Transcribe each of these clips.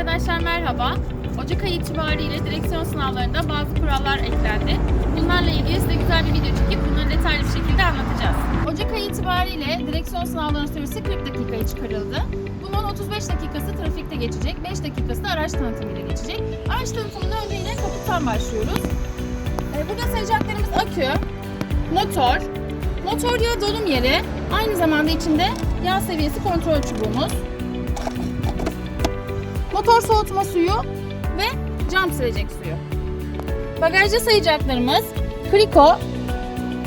Arkadaşlar merhaba. Ocak ayı itibariyle direksiyon sınavlarında bazı kurallar eklendi. Bunlarla ilgili size güzel bir video çekip bunları detaylı bir şekilde anlatacağız. Ocak ayı itibariyle direksiyon sınavlarının süresi 40 dakikaya çıkarıldı. Bunun 35 dakikası trafikte geçecek, 5 dakikası da araç tanıtımıyla geçecek. Araç tanıtımında önce yine kaputtan başlıyoruz. Ee, Burada sayacaklarımız akü, motor, motor yağı dolum yeri, aynı zamanda içinde yağ seviyesi kontrol çubuğumuz, motor soğutma suyu ve cam silecek suyu. Bagajda sayacaklarımız kriko,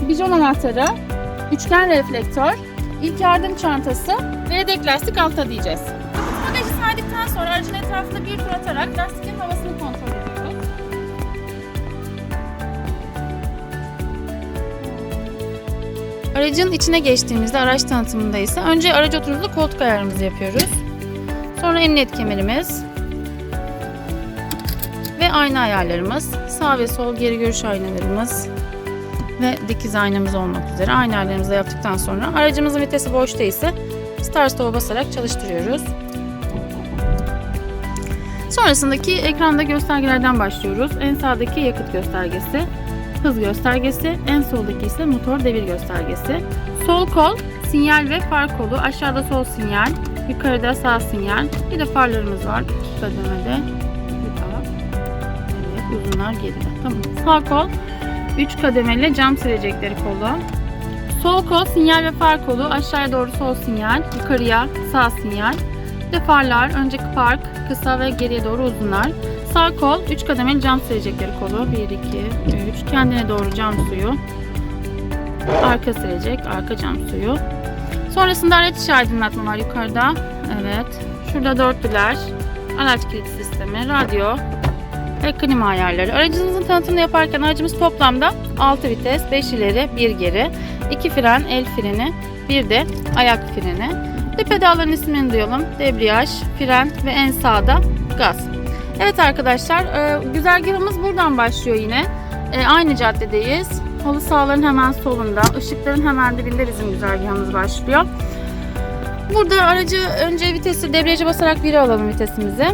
bijon anahtarı, üçgen reflektör, ilk yardım çantası ve yedek lastik alta diyeceğiz. Bagajı saydıktan sonra aracın etrafında bir tur atarak lastiklerin havasını kontrol ediyoruz. Aracın içine geçtiğimizde araç tanıtımında ise önce aracı oturduğu koltuk ayarımızı yapıyoruz. Sonra emniyet kemerimiz ve ayna ayarlarımız, sağ ve sol geri görüş aynalarımız ve dikiz aynamız olmak üzere ayna ayarlarımızı yaptıktan sonra aracımızın vitesi boşta ise start stop'a basarak çalıştırıyoruz. Sonrasındaki ekranda göstergelerden başlıyoruz. En sağdaki yakıt göstergesi, hız göstergesi, en soldaki ise motor devir göstergesi. Sol kol sinyal ve far kolu, aşağıda sol sinyal, yukarıda sağ sinyal. Bir de farlarımız var. İki kademede. Daha. Evet, uzunlar geride. Tamam. Sağ kol 3 kademeli cam silecekleri kolu. Sol kol sinyal ve far kolu, aşağıya doğru sol sinyal, yukarıya sağ sinyal. Bir de farlar, önceki park, kısa ve geriye doğru uzunlar. Sağ kol 3 kademeli cam silecekleri kolu. 1, 2, 3. Kendine doğru cam suyu. Arka silecek, arka cam suyu. Sonrasında araç içi var yukarıda. Evet. Şurada dörtlüler. Araç kilit sistemi, radyo ve klima ayarları. Aracınızın tanıtımını yaparken aracımız toplamda 6 vites, 5 ileri, 1 geri, 2 fren, el freni, bir de ayak freni. Bir pedalların ismini duyalım. Debriyaj, fren ve en sağda gaz. Evet arkadaşlar, e, güzergahımız buradan başlıyor yine. E, aynı caddedeyiz. Halı sahaların hemen solunda, ışıkların hemen dibinde bizim güzergahımız başlıyor. Burada aracı önce vitesi debriyaja basarak 1'e alalım vitesimizi.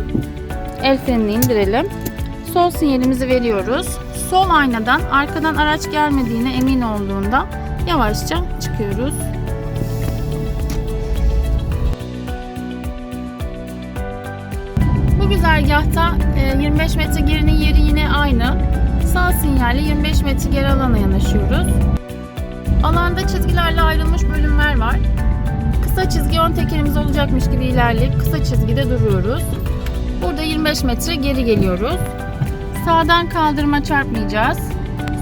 El frenini indirelim. Sol sinyalimizi veriyoruz. Sol aynadan arkadan araç gelmediğine emin olduğunda yavaşça çıkıyoruz. Bu güzergahta e, 25 metre gerinin yeri yine aynı. Sağ sinyalle 25 metre geri alana yanaşıyoruz. Alanda çizgilerle ayrılmış bölümler var. Kısa çizgi ön tekerimiz olacakmış gibi ilerleyip kısa çizgide duruyoruz. Burada 25 metre geri geliyoruz. Sağdan kaldırıma çarpmayacağız.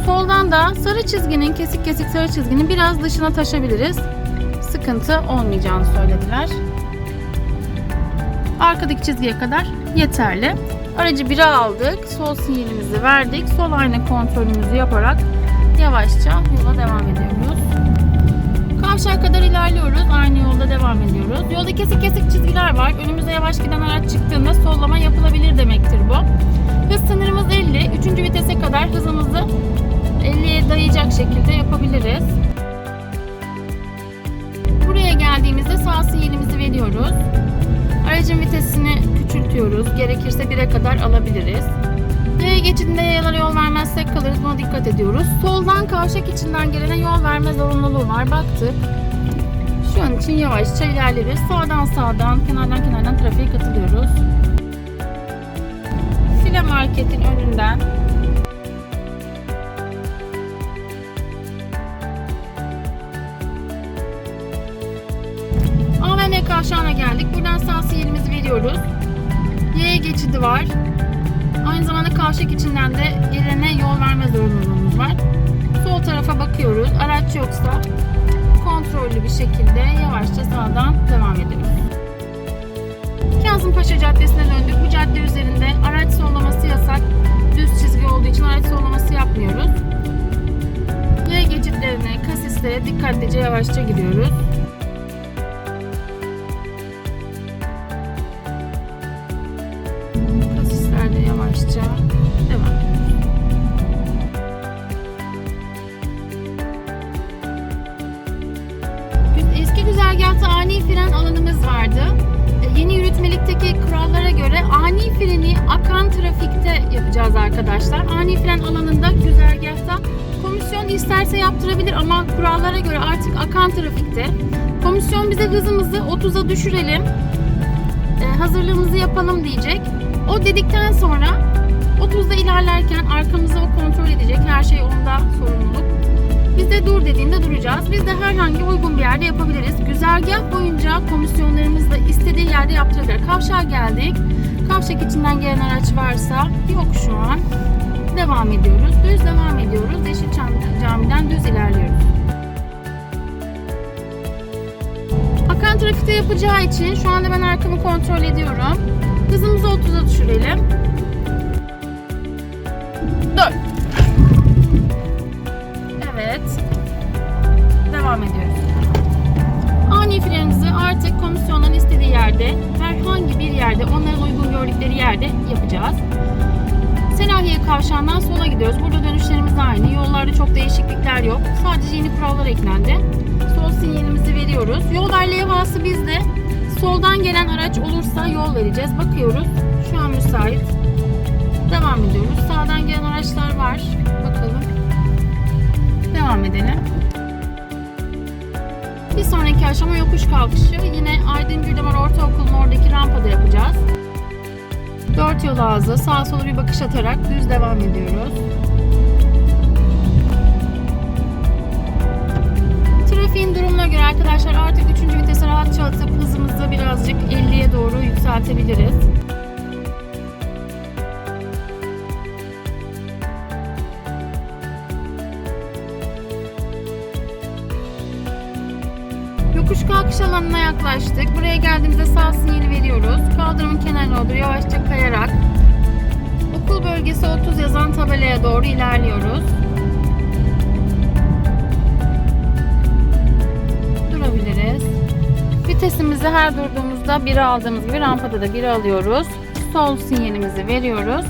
Soldan da sarı çizginin, kesik kesik sarı çizginin biraz dışına taşabiliriz. Sıkıntı olmayacağını söylediler. Arkadaki çizgiye kadar yeterli. Aracı 1'e aldık. Sol sinyalimizi verdik. Sol ayna kontrolümüzü yaparak yavaşça yola devam ediyoruz. Kavşağa kadar ilerliyoruz. Aynı yolda devam ediyoruz. Yolda kesik kesik çizgiler var. Önümüze yavaş giden araç çıktığında sollama yapılabilir demektir bu. Hız sınırımız 50. Üçüncü vitese kadar hızımızı 50'ye dayayacak şekilde yapabiliriz. Buraya geldiğimizde sağ sinyalimizi veriyoruz. Aracın vitesini küçültüyoruz. Gerekirse 1'e kadar alabiliriz. Yaya geçidinde yayalara yol vermezsek kalırız. Buna dikkat ediyoruz. Soldan kavşak içinden gelene yol verme zorunluluğu var. Baktık. Şu an için yavaşça ilerleriz. Sağdan sağdan, kenardan kenardan trafiğe katılıyoruz. File marketin önünden AVM kavşağına geldik. Buradan sağ sinyalimizi veriyoruz. Yaya geçidi var. Aynı zamanda kavşak içinden de gelene yol verme zorunluluğumuz var. Sol tarafa bakıyoruz. Araç yoksa kontrollü bir şekilde yavaşça sağdan devam ediyoruz. Kazımpaşa Caddesi'ne döndük. Bu cadde üzerinde araç sollaması yasak. Düz çizgi olduğu için araç sollaması yapmıyoruz. Yaya geçitlerine, kasislere dikkatlice yavaşça giriyoruz. Yavaşça devam. Eski güzergahta ani fren alanımız vardı. E, Yeni yürütmelikteki kurallara göre ani arkadaşlar. Ani fren alanında güzergahta komisyon isterse yaptırabilir ama kurallara göre artık akan trafikte komisyon bize hızımızı 30'a düşürelim. e, hazırlığımızı yapalım diyecek. O dedikten sonra 30'da ilerlerken arkamızı o kontrol edecek. Her şey onda sorumluluk. Biz de dur dediğinde duracağız. Biz de herhangi uygun bir yerde yapabiliriz. Güzergah boyunca komisyonlarımızı istediği yerde yaptırabilir. Kavşağa geldik. Kavşak içinden gelen araç varsa yok şu an. Devam ediyoruz. Düz devam ediyoruz. Yeşilçam Camii'den düz ilerliyoruz. Akan trafikte yapacağı için şu anda ben arkamı kontrol ediyorum. Hızımızı 30'a düşürelim. Dur. Evet. Devam ediyoruz. Ani frenimizi artık komisyondan istediği yerde, herhangi bir yerde, onların uygun gördükleri yerde yapacağız. Selahiye kavşağından sola gidiyoruz. Burada dönüşlerimiz aynı. Yollarda çok değişiklikler yok. Sadece yeni kurallar eklendi. Sol sinyalimizi veriyoruz. Yol ver levhası bizde. Soldan gelen araç olursa yol vereceğiz. Bakıyoruz. Şu an müsait. Devam ediyoruz. Sağdan gelen araçlar var. Bakalım. Devam edelim. Bir sonraki aşama yokuş kalkışı. Yine Aydın Gürdemar Ortaokulu'nun oradaki rampada yapacağız. Dört yol ağzı sağa sola bir bakış atarak düz devam ediyoruz. Trafiğin durumuna göre arkadaşlar artık 3. vitese rahatça atıp hızımızı birazcık 50'ye doğru yükseltebiliriz. Kalkış alanına yaklaştık. Buraya geldiğimizde sağ sinyali veriyoruz. Kaldırımın kenarına doğru yavaşça kayarak okul bölgesi 30 yazan tabelaya doğru ilerliyoruz. Durabiliriz. Vitesimizi her durduğumuzda 1'e aldığımız gibi rampada da 1'e alıyoruz. Sol sinyalimizi veriyoruz.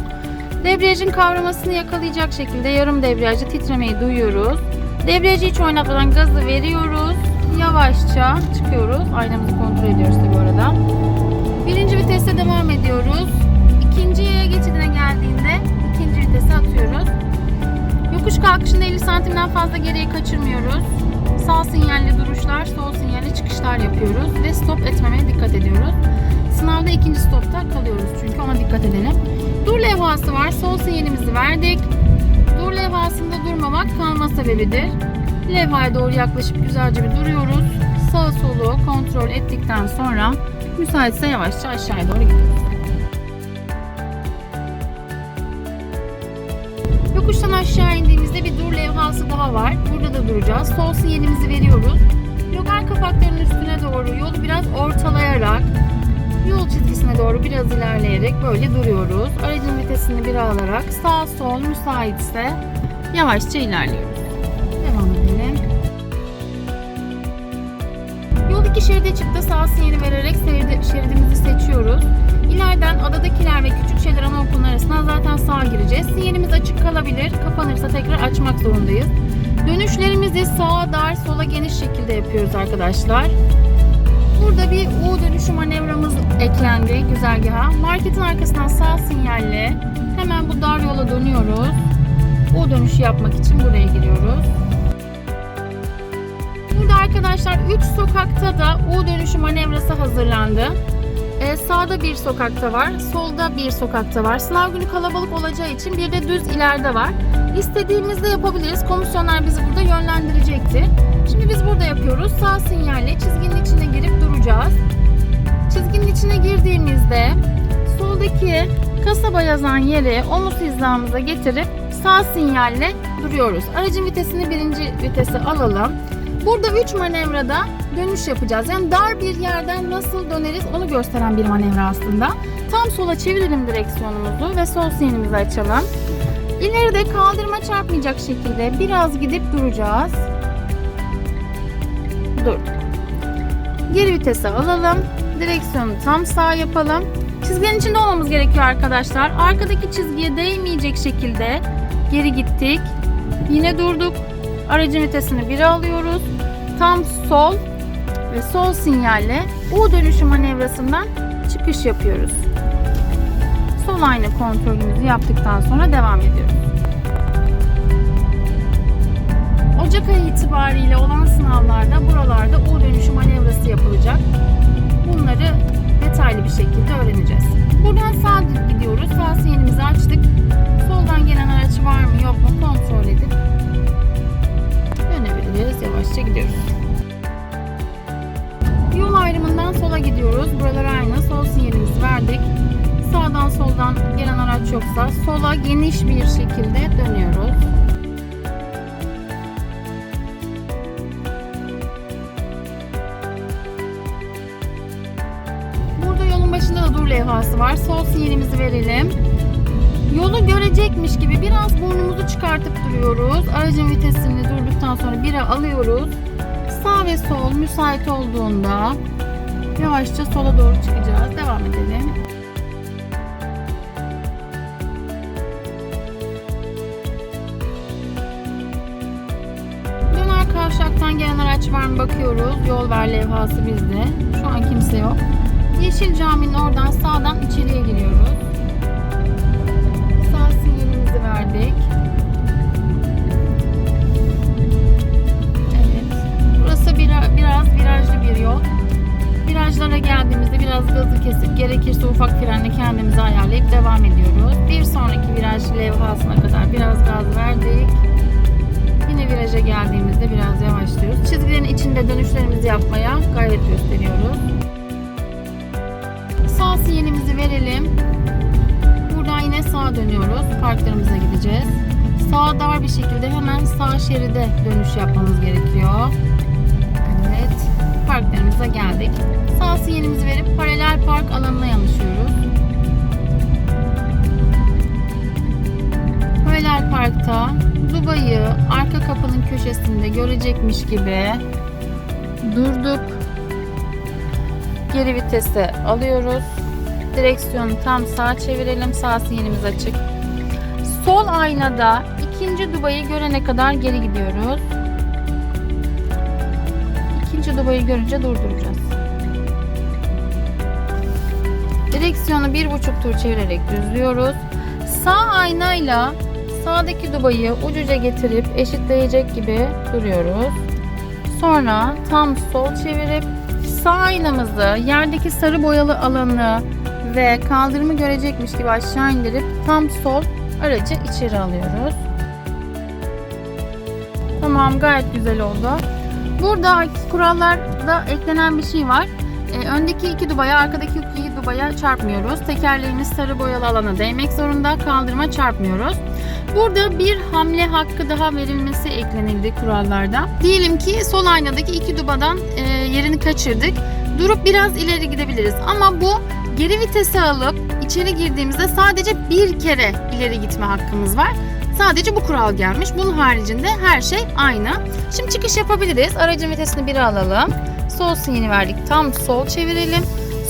Debriyajın kavramasını yakalayacak şekilde yarım debriyajı titremeyi duyuyoruz. Debriyajı hiç oynatmadan gazı veriyoruz. Yavaşça çıkıyoruz. Aynamızı kontrol ediyoruz tabi orada. Birinci viteste devam ediyoruz. İkinci yaya geçidine geldiğinde ikinci vitese atıyoruz. Yokuş kalkışında 50 santimden fazla geriye kaçırmıyoruz. Sağ sinyalli duruşlar, sol sinyalli çıkışlar yapıyoruz ve stop etmemeye dikkat ediyoruz. Sınavda ikinci stopta kalıyoruz çünkü ona dikkat edelim. Dur levhası var. Sol sinyalimizi verdik. Dur levhasında durmamak kalma sebebidir. Levhaya doğru yaklaşıp güzelce bir duruyoruz. Sağ solu kontrol ettikten sonra müsaitse yavaşça aşağıya doğru gidiyoruz. Yokuştan aşağı indiğimizde bir dur levhası daha var. Burada da duracağız. Sol sinyalimizi veriyoruz. Logar kapaklarının üstüne doğru yolu biraz ortalayarak yol çizgisine doğru biraz ilerleyerek böyle duruyoruz. Aracın vitesini bir alarak sağ sol müsaitse yavaşça ilerliyoruz. Devam edelim. İki şeride çıktı. Sağ sinyali vererek şeridi- şeridimizi seçiyoruz. İleriden adadakiler ve Küçükşehir Anaokulu'nun arasına zaten sağa gireceğiz. Sinyalimiz açık kalabilir. Kapanırsa tekrar açmak zorundayız. Dönüşlerimizi sağa dar, sola geniş şekilde yapıyoruz arkadaşlar. Burada bir U dönüşü manevramız eklendi güzergaha. Marketin arkasından sağ sinyalle hemen bu dar yola dönüyoruz. U dönüşü yapmak için buraya giriyoruz. Burada arkadaşlar 3 sokakta da U dönüşü manevrası hazırlandı. Ee, sağda bir sokakta var, solda bir sokakta var. Sınav günü kalabalık olacağı için bir de düz ileride var. İstediğimizde yapabiliriz. Komisyonlar bizi burada yönlendirecektir. Şimdi biz burada yapıyoruz. Sağ sinyalle çizginin içine girip duracağız. Çizginin içine girdiğimizde soldaki kasaba yazan yeri omuz hizamıza getirip sağ sinyalle duruyoruz. Aracın vitesini birinci vitese alalım. Burada 3 manevrada dönüş yapacağız. Yani dar bir yerden nasıl döneriz onu gösteren bir manevra aslında. Tam sola çevirelim direksiyonumuzu ve sol sinyalimizi açalım. İleride kaldırıma çarpmayacak şekilde biraz gidip duracağız. Durduk. Geri vitese alalım. Direksiyonu tam sağ yapalım. Çizginin içinde olmamız gerekiyor arkadaşlar. Arkadaki çizgiye değmeyecek şekilde geri gittik. Yine durduk. Aracın vitesini 1'e alıyoruz. Tam sol ve sol sinyalle U dönüşü manevrasından çıkış yapıyoruz. Sol ayna kontrolümüzü yaptıktan sonra devam ediyoruz. Ocak ayı itibariyle olan sınavlarda buralarda U dönüşü manevrası yapılacak. Bunları detaylı bir şekilde öğreneceğiz. Buradan sağ gidiyoruz. Sağ sinyalimizi açtık. Soldan gelen araç var mı yok mu kontrol edip dönebiliriz. Yavaşça gidiyoruz. Yol ayrımından sola gidiyoruz. Buralar aynı. Sol sinyalimizi verdik. Sağdan soldan gelen araç yoksa sola geniş bir şekilde dönüyoruz. Burada yolun başında da dur levhası var. Sol sinyalimizi verelim. Yolu görecekmiş gibi biraz burnumuzu çıkartıp duruyoruz. Aracın vitesini durduktan sonra bire alıyoruz. Sağ ve sol müsait olduğunda yavaşça sola doğru çıkacağız. Devam edelim. Döner kavşaktan gelen araç var mı bakıyoruz. Yol ver levhası bizde. Şu an kimse yok. Yeşil caminin oradan sağdan içeriye giriyoruz. Verdik. Evet. Burası bir- biraz virajlı bir yol. Virajlara geldiğimizde biraz gazı kesip gerekirse ufak frenle kendimizi ayarlayıp devam ediyoruz. Bir sonraki viraj levhasına kadar biraz gaz verdik. Yine viraja geldiğimizde biraz yavaşlıyoruz. Çizgilerin içinde dönüşlerimizi yapmaya gayret gösteriyoruz. Sağ sinyalimizi verelim. Yine sağa dönüyoruz. Parklarımıza gideceğiz. Sağa dar bir şekilde hemen sağ şeride dönüş yapmamız gerekiyor. Evet. Parklarımıza geldik. Sağ sinyalimizi verip paralel park alanına yanaşıyoruz. Paralel parkta Dubai'yi arka kapının köşesinde görecekmiş gibi durduk. Geri vitese alıyoruz. Direksiyonu tam sağa çevirelim. Sağ sinyalimiz açık. Sol aynada ikinci Dubai'yi görene kadar geri gidiyoruz. İkinci Dubai'yi görünce durduracağız. Direksiyonu bir buçuk tur çevirerek düzlüyoruz. Sağ aynayla sağdaki Dubai'yi ucuca getirip eşitleyecek gibi duruyoruz. Sonra tam sol çevirip sağ aynamızı yerdeki sarı boyalı alanı ve kaldırımı görecekmiş gibi aşağı indirip tam sol aracı içeri alıyoruz. Tamam gayet güzel oldu. Burada kurallarda eklenen bir şey var. Ee, öndeki iki dubaya, arkadaki iki dubaya çarpmıyoruz. Tekerleğimiz sarı boyalı alana değmek zorunda. Kaldırıma çarpmıyoruz. Burada bir hamle hakkı daha verilmesi eklenildi kurallarda. Diyelim ki sol aynadaki iki dubadan e, yerini kaçırdık. Durup biraz ileri gidebiliriz. Ama bu geri vitesi alıp içeri girdiğimizde sadece bir kere ileri gitme hakkımız var. Sadece bu kural gelmiş. Bunun haricinde her şey aynı. Şimdi çıkış yapabiliriz. Aracın vitesini bir alalım. Sol sinyali verdik. Tam sol çevirelim.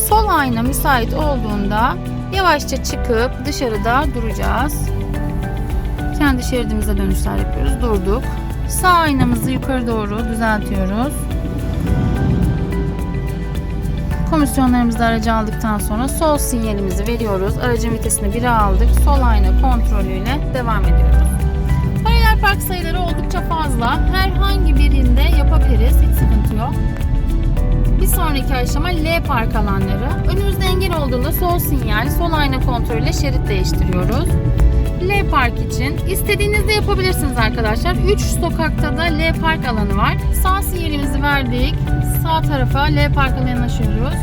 Sol ayna müsait olduğunda yavaşça çıkıp dışarıda duracağız. Kendi şeridimize dönüşler yapıyoruz. Durduk. Sağ aynamızı yukarı doğru düzeltiyoruz. Komisyonlarımızı aracı aldıktan sonra sol sinyalimizi veriyoruz. Aracın vitesini 1'e aldık. Sol ayna kontrolüyle devam ediyoruz. Paralel park sayıları oldukça fazla. Herhangi birinde yapabiliriz. Hiç sıkıntı yok. Bir sonraki aşama L park alanları. Önümüzde engel olduğunda sol sinyal, sol ayna kontrolüyle şerit değiştiriyoruz. L park için istediğinizde yapabilirsiniz arkadaşlar. 3 sokakta da L park alanı var. Sağ sinyalimizi verdik. Sağ tarafa L park alanına yanaşıyoruz.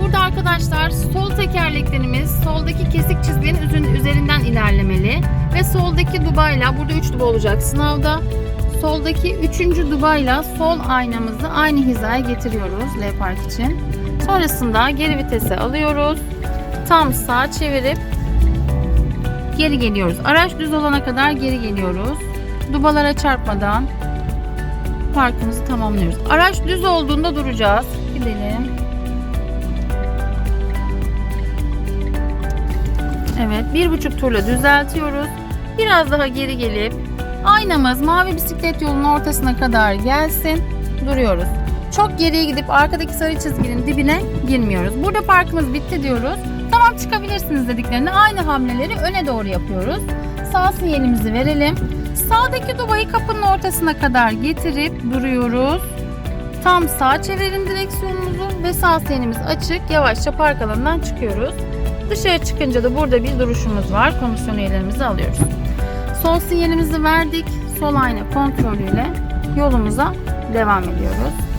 Burada arkadaşlar sol tekerleklerimiz soldaki kesik çizginin üzün- üzerinden ilerlemeli. Ve soldaki dubayla burada 3 duba olacak sınavda. Soldaki 3. dubayla sol aynamızı aynı hizaya getiriyoruz L park için. Sonrasında geri vitese alıyoruz. Tam sağ çevirip geri geliyoruz. Araç düz olana kadar geri geliyoruz. Dubalara çarpmadan parkımızı tamamlıyoruz. Araç düz olduğunda duracağız. Gidelim. Evet, bir buçuk turla düzeltiyoruz. Biraz daha geri gelip aynamız mavi bisiklet yolunun ortasına kadar gelsin. Duruyoruz. Çok geriye gidip arkadaki sarı çizginin dibine girmiyoruz. Burada parkımız bitti diyoruz. Tamam çıkabilirsiniz dediklerinde aynı hamleleri öne doğru yapıyoruz. Sağ sinyalimizi verelim. Sağdaki dubayı kapının ortasına kadar getirip duruyoruz. Tam sağ çevirin direksiyonumuzu ve sağ sinyalimiz açık. Yavaşça park alanından çıkıyoruz. Dışarı çıkınca da burada bir duruşumuz var. Komisyon üyelerimizi alıyoruz. Sol sinyalimizi verdik. Sol ayna kontrolüyle yolumuza devam ediyoruz.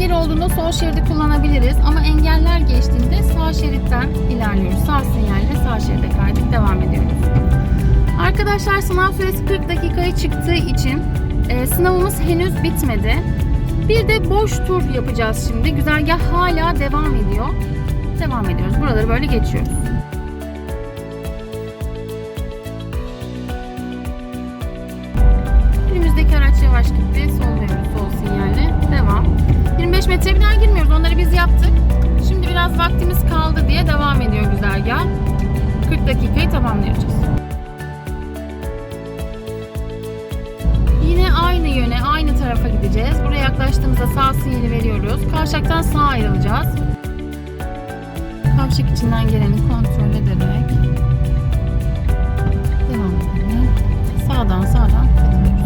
Engel olduğunda sol şeridi kullanabiliriz ama engeller geçtiğinde sağ şeritten ilerliyoruz. Sağ sinyalle sağ şeride kaydık devam ediyoruz. Arkadaşlar sınav süresi 40 dakikaya çıktığı için e, sınavımız henüz bitmedi. Bir de boş tur yapacağız şimdi. Güzergah hala devam ediyor. Devam ediyoruz. Buraları böyle geçiyoruz. Önümüzdeki araç yavaş gitti. Solluyoruz sol sinyalle. Devam. 25 metre daha girmiyoruz. Onları biz yaptık. Şimdi biraz vaktimiz kaldı diye devam ediyor güzergah. 40 dakikayı tamamlayacağız. Yine aynı yöne, aynı tarafa gideceğiz. Buraya yaklaştığımızda sağ sinyali veriyoruz. Kavşaktan sağa ayrılacağız. Kavşak içinden geleni kontrol ederek devam edelim. Sağdan sağdan gidiyoruz.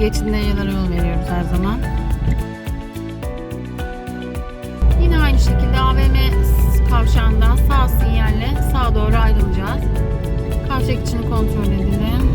Geçidinde yalara yol veriyoruz her zaman. Yine aynı şekilde AVM kavşağından sağ sinyalle sağa doğru ayrılacağız. Kavşak içini kontrol edelim.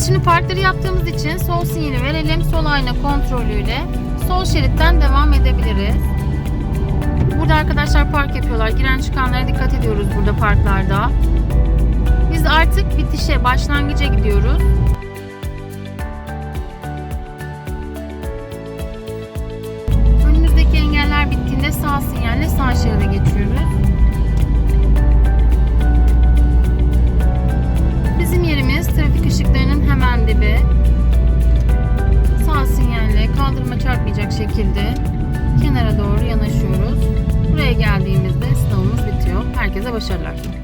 Biz şimdi parkları yaptığımız için sol sinyali verelim. Sol ayna kontrolüyle sol şeritten devam edebiliriz. Burada arkadaşlar park yapıyorlar. Giren çıkanlara dikkat ediyoruz burada parklarda. Biz artık bitişe, başlangıca gidiyoruz. Önümüzdeki engeller bittiğinde sağ sinyalle sağ şeride geçiyoruz. Bizim yerimiz trafik ışıklarının hemen dibi. Sağ sinyalle kaldırıma çarpmayacak şekilde kenara doğru yanaşıyoruz. Buraya geldiğimizde sınavımız bitiyor. Herkese başarılar.